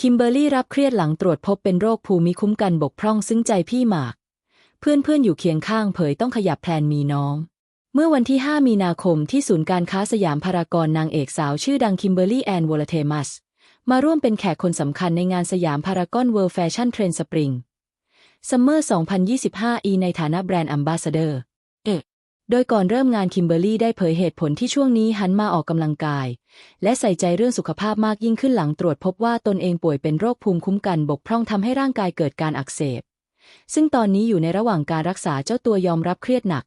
คิมเบอร์รี่รับเครียดหลังตรวจพบเป็นโรคภูมิคุ้มกันบกพร่องซึ่งใจพี่หมาก เพื่อนๆอยู่เคียงข้างเผยต้องขยับแพลนมีน้อง เมื่อวันที่ 5 มีนาคมที่ศูนย์การค้าสยามพารากอนนางเอกสาวชื่อดังคิมเบอร์รี่แอนวอลเทมัส มาร่วมเป็นแขกคนสำคัญในงานสยามพารากอนเวิลด์แฟชั่นเทรนด์สปริงซัมเมอร์ 2025อีในฐานะแบรนด์อัมบาสเดอร์ โดยก่อนเริ่มงานคิมเบอร์รี่ได้เผยเหตุผลที่ช่วงนี้หันมาออกกำลังกาย และใส่ใจเรื่องสุขภาพมากยิ่งขึ้นหลังตรวจพบว่าตนเองป่วยเป็นโรคภูมิคุ้มกันบกพร่องทำให้ร่างกายเกิดการอักเสบ ซึ่งตอนนี้อยู่ในระหว่างการรักษาเจ้าตัวยอมรับเครียดหนัก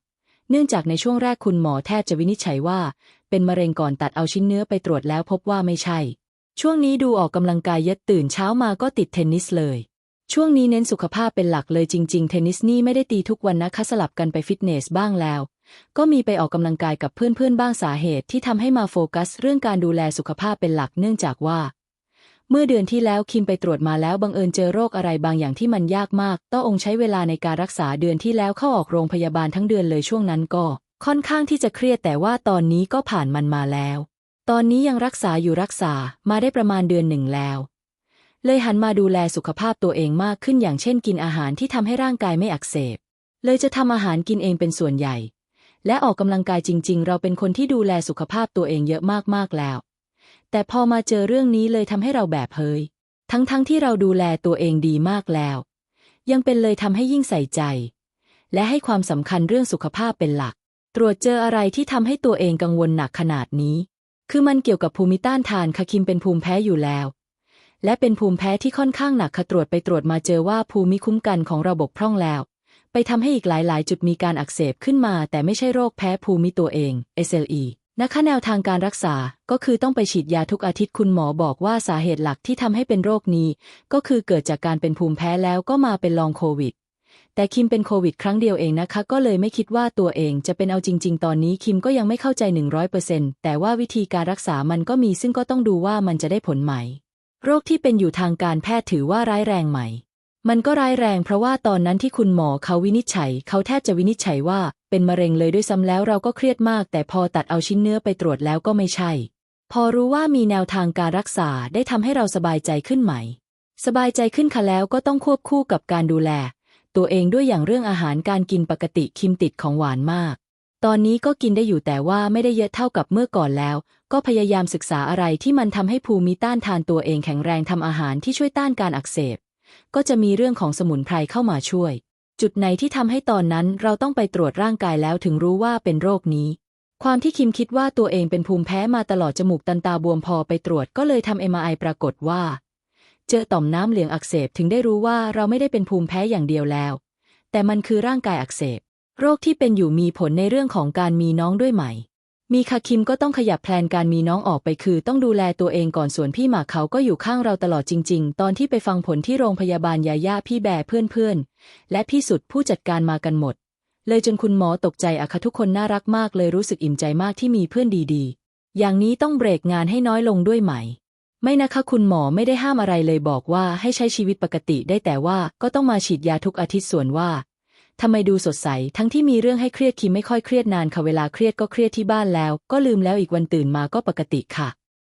เนื่องจากในช่วงแรกคุณหมอแทบจะวินิจฉัยว่า เป็นมะเร็งก่อนตัดเอาชิ้นเนื้อไปตรวจแล้วพบว่าไม่ใช่ ช่วงนี้ดูออกกำลังกายเย็ดตื่นเช้ามาก็ติดเทนนิสเลยช่วงนี้เน้นสุขภาพเป็นหลักเลยจริง ๆ เทนนิสนี่ไม่ได้ตีทุกวันนะคะสลับกันไปฟิตเนสบ้างแล้ว ก็มีไปออกกำลังกายกับเพื่อนๆบ้างสาเหตุที่ทำให้มาโฟกัส เรื่องการดูแลสุขภาพเป็นหลักเนื่องจากว่า เมื่อเดือนที่แล้วคิมไปตรวจมาแล้วบังเอิญเจอโรคอะไรบางอย่างที่มันยากมาก ต้ององค์ใช้เวลาในการรักษาเดือนที่แล้วเข้าออกโรงพยาบาลทั้งเดือนเลยช่วงนั้นก็ ค่อนข้างที่จะเครียดแต่ว่าตอนนี้ก็ผ่านมันมาแล้ว ตอนนี้ยังรักษาอยู่รักษามาได้ประมาณเดือนหนึ่งแล้วเลยหันมาดูแลสุขภาพตัวเองมากขึ้นอย่างเช่นกินอาหารที่ทำให้ร่างกายไม่อักเสบ เลยจะทำอาหารกินเองเป็นส่วนใหญ่ และออกกำลังกายจริง ๆ เราเป็นคนที่ดูแลสุขภาพตัวเองเยอะมากๆแล้ว แต่พอมาเจอเรื่องนี้เลยทำให้เราแบบเฮยทั้งๆทที่เราดูแลตัวเองดีมากแล้ว ยังเป็นเลยทำให้ยิ่งใส่ใจ และให้ความสำคัญเรื่องสุขภาพเป็นหลัก ตรวจเจออะไรที่ทำให้ตัวเองกังวลหนักขนาดนี้ คือมันเกี่ยวกับภูมิต้านทานค่ะคิมเป็นภูมิแพ้อยู่แล้ว และเป็นภูมิแพ้ที่ค่อนข้างหนักค่ะตรวจไปตรวจมาเจอว่าภูมิคุ้มกันของระบบพร่องแล้ว ไปทำให้อีกหลายๆ จุดมีการอักเสบขึ้นมา แต่ไม่ใช่โรคแพ้ภูมิตัวเอง SLE นะคะแนวทางการรักษา ก็คือต้องไปฉีดยาทุกอาทิตย์คุณหมอบอกว่าสาเหตุหลักที่ทำให้เป็นโรคนี้ ก็คือเกิดจากการเป็นภูมิแพ้แล้วก็มาเป็นลองโควิด แต่คิมเป็นโควิดครั้งเดียวเองนะคะ ก็เลยไม่คิดว่าตัวเองจะเป็นเอาจริง ๆ ตอนนี้คิมก็ยังไม่เข้าใจ 100%แต่ว่าวิธีการรักษามันก็มีซึ่งก็ต้องดูว่ามันจะได้ผลไหม โรคที่เป็นอยู่ทางการแพทย์ถือว่าร้ายแรงไหม มันก็ร้ายแรงเพราะว่าตอนนั้นที่คุณหมอเขาวินิจฉัย เขาแทบจะวินิจฉัยว่าเป็นมะเร็งเลยด้วยซ้ำแล้วเราก็เครียดมาก แต่พอตัดเอาชิ้นเนื้อไปตรวจแล้วก็ไม่ใช่ พอรู้ว่ามีแนวทางการรักษาได้ทำให้เราสบายใจขึ้นไหม สบายใจขึ้นค่ะแล้วก็ต้องควบคู่กับการดูแล ตัวเองด้วยอย่างเรื่องอาหารการกินปกติคิมติดของหวานมาก ตอนนี้ก็กินได้อยู่แต่ว่าไม่ได้เยอะเท่ากับเมื่อก่อนแล้ว ก็พยายามศึกษาอะไรที่มันทำให้ภูมิต้านทานตัวเองแข็งแรงทำอาหารที่ช่วยต้านการอักเสบ ก็จะมีเรื่องของสมุนไพรเข้ามาช่วย จุดไหนที่ทำให้ตอนนั้นเราต้องไปตรวจร่างกายแล้วถึงรู้ว่าเป็นโรคนี้ ความที่คิมคิดว่าตัวเองเป็นภูมิแพ้มาตลอดจมูกตันตาบวมพอไปตรวจก็เลยทำเอ็มไอปรากฏว่า เจอต่อมน้ำเหลืองอักเสบถึงได้รู้ว่าเราไม่ได้เป็นภูมิแพ้อย่างเดียวแล้ว แต่มันคือร่างกายอักเสบ โรคที่เป็นอยู่มีผลในเรื่องของการมีน้องด้วยไหม มีค่ะคิมก็ต้องขยับแพลนการมีน้องออกไปคือ ต้องดูแลตัวเองก่อนส่วนพี่หมากเขาก็อยู่ข้างเราตลอดจริง ๆ ตอนที่ไปฟังผลที่โรงพยาบาลยาย่าพี่แบร์เพื่อนๆ และพี่สุดผู้จัดการมากันหมด เลยจนคุณหมอตกใจอะค่ะทุกคนน่ารักมากเลยรู้สึกอิ่มใจมากที่มีเพื่อนดีๆ อย่างนี้ต้องเบรกงานให้น้อยลงด้วยไหม ไม่นะคะคุณหมอไม่ได้ห้ามอะไรเลยบอกว่าให้ใช้ชีวิตปกติได้แต่ว่าก็ต้องมาฉีดยาทุกอาทิตย์ส่วนว่า ทำไมดูสดใส ทั้งที่มีเรื่องให้เครียดคิมไม่ค่อยเครียดนานค่ะเวลาเครียดก็เครียดที่บ้านแล้ว ก็ลืมแล้วอีกวันตื่นมาก็ปกติค่ะ